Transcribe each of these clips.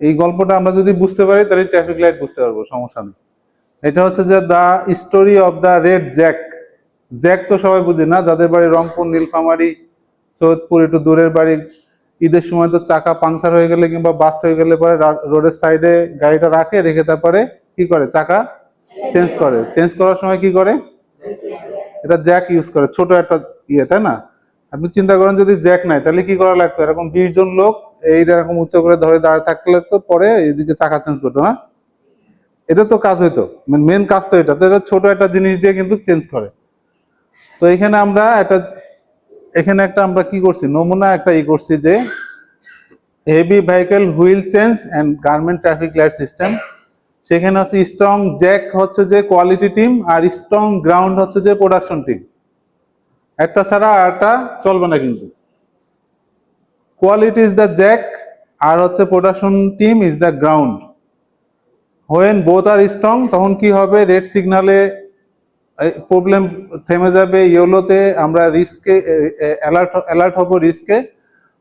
এই গল্পটা আমরা যদি বুঝতে পারি, তাহলে ট্রাফিক লাইট বুঝতে পারব, সমস্যা নেই। এটা হচ্ছে যে the story of the red jack jack তো সবাই বুঝি না, যাদের বাড়ি রংপুর, নীলফামারি, সৈয়দপুর, একটু দূরের বাড়ি, ঈদের সময় তো চাকা পাংচার হয়ে গেলে কিংবা বাস্ট হয়ে গেলে পরে রোডের সাইডে গাড়িটা রাখে, রেখে তারপরে কি করে? চাকা চেঞ্জ করে। চেঞ্জ করার সময় কি করে? এটা জ্যাক ইউজ করে। ছোট একটা ইয়ে তাই না? আপনি চিন্তা করেন যদি জ্যাক নাই, তাহলে কি করা লাগতো? এরকম বিশ জন লোক এই এরকম উচ্চ করে ধরে দাঁড়িয়ে থাকলে তো পরে এদিকে চাকা চেঞ্জ করতো না এটা তো কাজ হইতো মেন কাজ তো এটা। তো এটা ছোট একটা জিনিস দিয়ে কিন্তু চেঞ্জ করে। তো এখানে আমরা একটা, এখানে একটা আমরা কি করছি? নমুনা একটা ই করছি যে heavy vehicle wheel change and garment traffic light system সেখানে হচ্ছে স্ট্রং জ্যাক হচ্ছে যে কোয়ালিটি টিম আর স্ট্রং গ্রাউন্ড হচ্ছে যে প্রোডাকশন টিম একটা ছাড়া আরটা চলবে না কিন্তু। কোয়ালিটি ইজ দ্য জ্যাক আর হচ্ছে production team is the ground. When both R strong তখন কি হবে? রেড সিগনালে প্রবলেম থেমে যাবে। ইয়েলোতে আমরা রিস্কে অ্যালার্ট অ্যালার্ট হব রিস্কে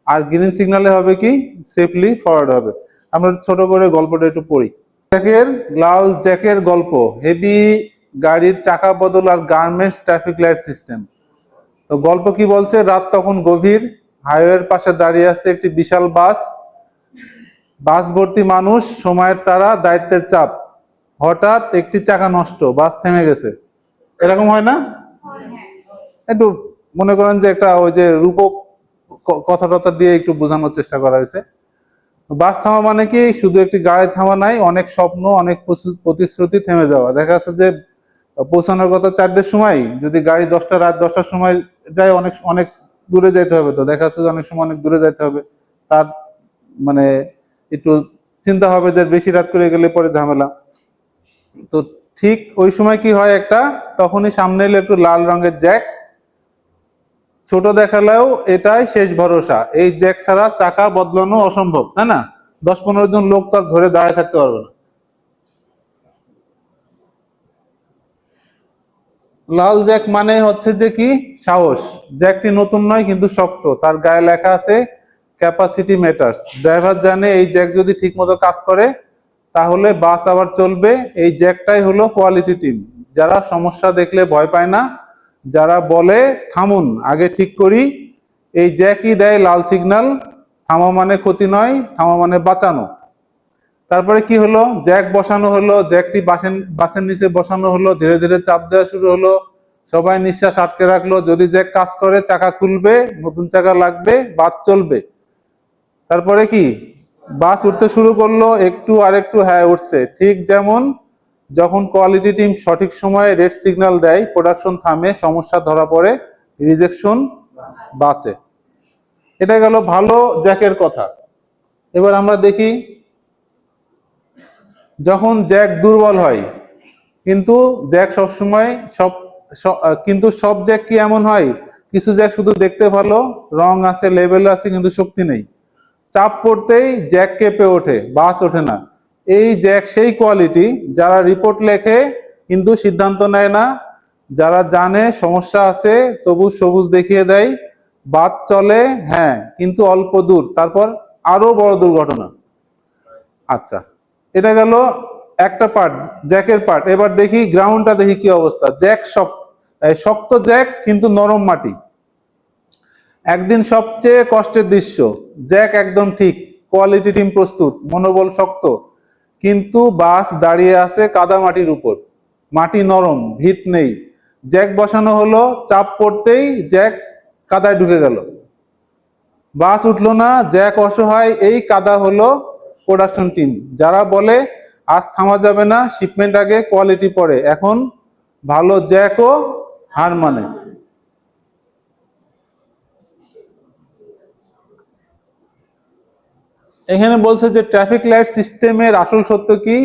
আর গ্রিন সিগনালে হবে কি? সেফলি ফরওয়ার্ড হবে। আমরা ছোট করে গল্পটা একটু পড়ি। জ্যাকের, লাল জ্যাকের গল্প। হেভি গাড়ির চাকা বদল আর গার্মেন্টস ট্রাফিক লাইট সিস্টেম তো গল্প কি বলছে? রাত তখন গভীর। হাইওয়ের পাশে দাঁড়িয়ে আছে একটি বিশাল বাস। বাস ভর্তি মানুষ, সময়ের তারা, দায়িত্বের চাপ। হঠাৎ একটি চাকা নষ্ট, বাস থেমে গেছে। এরকম হয় না? একটু মনে করেন যে একটা ওই যে রূপক কথা টথা দিয়ে একটু বোঝানোর চেষ্টা করা হয়েছে। বাস থামা মানে কি? শুধু একটি গাড়ি থামা নাই, অনেক স্বপ্ন, অনেক প্রতিশ্রুতি থেমে যাওয়া। দেখা যাচ্ছে যে পৌঁছানোর কথা চারটের সময়, যদি গাড়ি দশটা, রাত দশটার সময় যায়, অনেক অনেক দূরে যাইতে হবে তো। দেখা যাচ্ছে অনেক সময় অনেক দূরে যাইতে হবে। তার মানে একটু চিন্তা হবে যে বেশি রাত করে গেলে পরে ঝামেলা। তো ঠিক ওই সময় কি হয় একটা, তখনই সামনে এলো একটু লাল রঙের জ্যাক। ছোট দেখালেও এটাই শেষ ভরসা। এই জ্যাক ছাড়া চাকা বদলানো অসম্ভব, তাই না? দশ পনেরো জন লোক তার ধরে দাঁড়িয়ে থাকতে পারবে না। লাল জ্যাক মানে হচ্ছে যে কি? সাহস। জ্যাকটি নতুন নয়, কিন্তু শক্ত। তার গায়ে লেখা আছে ক্যাপাসিটি ম্যাটার্স ড্রাইভার জানে এই জ্যাক যদি ঠিকমতো কাজ করে, তাহলে বাস আবার চলবে। এই জ্যাকটাই হলো কোয়ালিটি টিম যারা সমস্যা দেখলে ভয় পায় না, যারা বলে, থামুন, আগে ঠিক করি। এই জ্যাকই দেয় লাল সিগন্যাল থামা মানে ক্ষতি নয়, থামা মানে বাঁচানো। তারপরে কি হলো? জ্যাক বসানো হলো, জ্যাকটি বাসের বাসের নিচে বসানো হলো, ধীরে ধীরে চাপ দেওয়া শুরু হলো। সবাই নিঃশ্বাস আটকে রাখল, যদি জ্যাক কাজ করে, চাকা খুলবে, নতুন চাকা লাগবে, বাস চলবে। তারপরে কি? বাস উঠতে শুরু করল, একটু আর একটু হ্যাঁ উঠছে। ঠিক যেমন যখন কোয়ালিটি টিম সঠিক সময়ে রেড সিগন্যাল দেয় প্রোডাকশন থামে, সমস্যা ধরা পড়ে রিজেকশন বাঁচে। এটা গেল ভালো জ্যাকের কথা। এবার আমরা দেখি যখন জ্যাক দুর্বল হয়, কিন্তু জ্যাক সবসময় সব কিন্তু সব জ্যাক কি এমন হয়? কিছু জ্যাক শুধু দেখতে ভালো, রং আছে, লেভেল আছে, কিন্তু শক্তি নেই। চাপ পড়তেই জ্যাক কেঁপে ওঠে, বাস ওঠে না। এই জ্যাক সেই কোয়ালিটি যারা রিপোর্ট লেখে, কিন্তু সিদ্ধান্ত নেয় না। যারা জানে সমস্যা আছে, তবু সবুজ দেখিয়ে দেয়, বাদ চলে হ্যাঁ কিন্তু অল্প দূর, তারপর আরও বড় দুর্ঘটনা। আচ্ছা। এটা গেল একটা পার্ট জ্যাকের পার্ট এবার দেখি গ্রাউন্ডটা দেখি কি অবস্থা। জ্যাক শক্ত জ্যাক কিন্তু নরম মাটি। একদিন সবচেয়ে কষ্টের দৃশ্য জ্যাক একদম ঠিক কোয়ালিটি টিম প্রস্তুত, মনোবল শক্ত, কিন্তু বাস দাঁড়িয়ে আছে কাদা মাটির উপর। মাটি নরম, ভিত নেই। জ্যাক বসানো হলো, চাপ পড়তেই জ্যাক কাদায় ঢুকে গেল। বাস উঠল না জ্যাক অসহায়, এই কাদা হলো প্রোডাকশন টিম যারা বলে, আজ থামা যাবে না শিপমেন্ট আগে কোয়ালিটি পরে। এখন ভালো জ্যাকও হার মানে। এখানে বলছে যে ট্রাফিক লাইট সিস্টেমের আসল সত্য কি?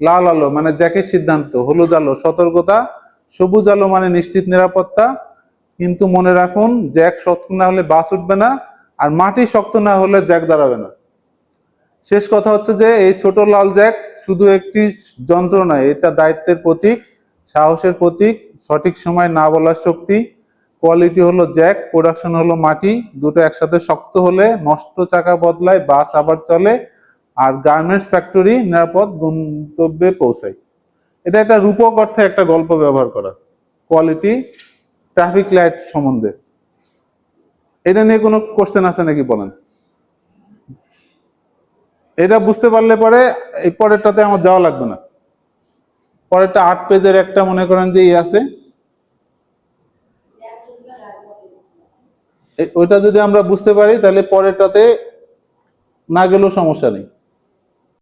লাল আলো মানে জ্যাকের সিদ্ধান্ত। হলুদ আলো, সতর্কতা। সবুজ আলো মানে নিশ্চিত নিরাপত্তা। কিন্তু মনে রাখুন জ্যাক শক্ত না হলে বাস উঠবে না, আর মাটি শক্ত না হলে জ্যাক দাঁড়াবে না। শেষ কথা হচ্ছে যে এই ছোট লাল জ্যাক শুধু একটি যন্ত্র নয়, এটা দায়িত্বের প্রতীক, সাহসের প্রতীক, সঠিক সময় না বলার শক্তি। কোয়ালিটি হলো জ্যাক, প্রোডাকশন হলো মাটি, দুটো একসাথে শক্ত হলে নষ্ট চাকা বদলায়, বাস আবার চলে, আর গার্মেন্টস ফ্যাক্টরি নিরাপদ গন্তব্যে পৌঁছায়। এটা একটা রূপক অর্থে একটা গল্প ব্যবহার করা। কোয়ালিটি, ট্রাফিক লাইট সম্বন্ধে। এটা নিয়ে কোনো কোশ্চেন আছে নাকি বলেন? এটা বুঝতে পারলে পরে এই পরেরটাতে আমার যাওয়া লাগবে না। পরেরটা আট পেজের একটা মনে করেন যে ই আছে। ওইটা যদি আমরা বুঝতে পারি, তাহলে পরেরটাতে না গেলেও সমস্যা নেই।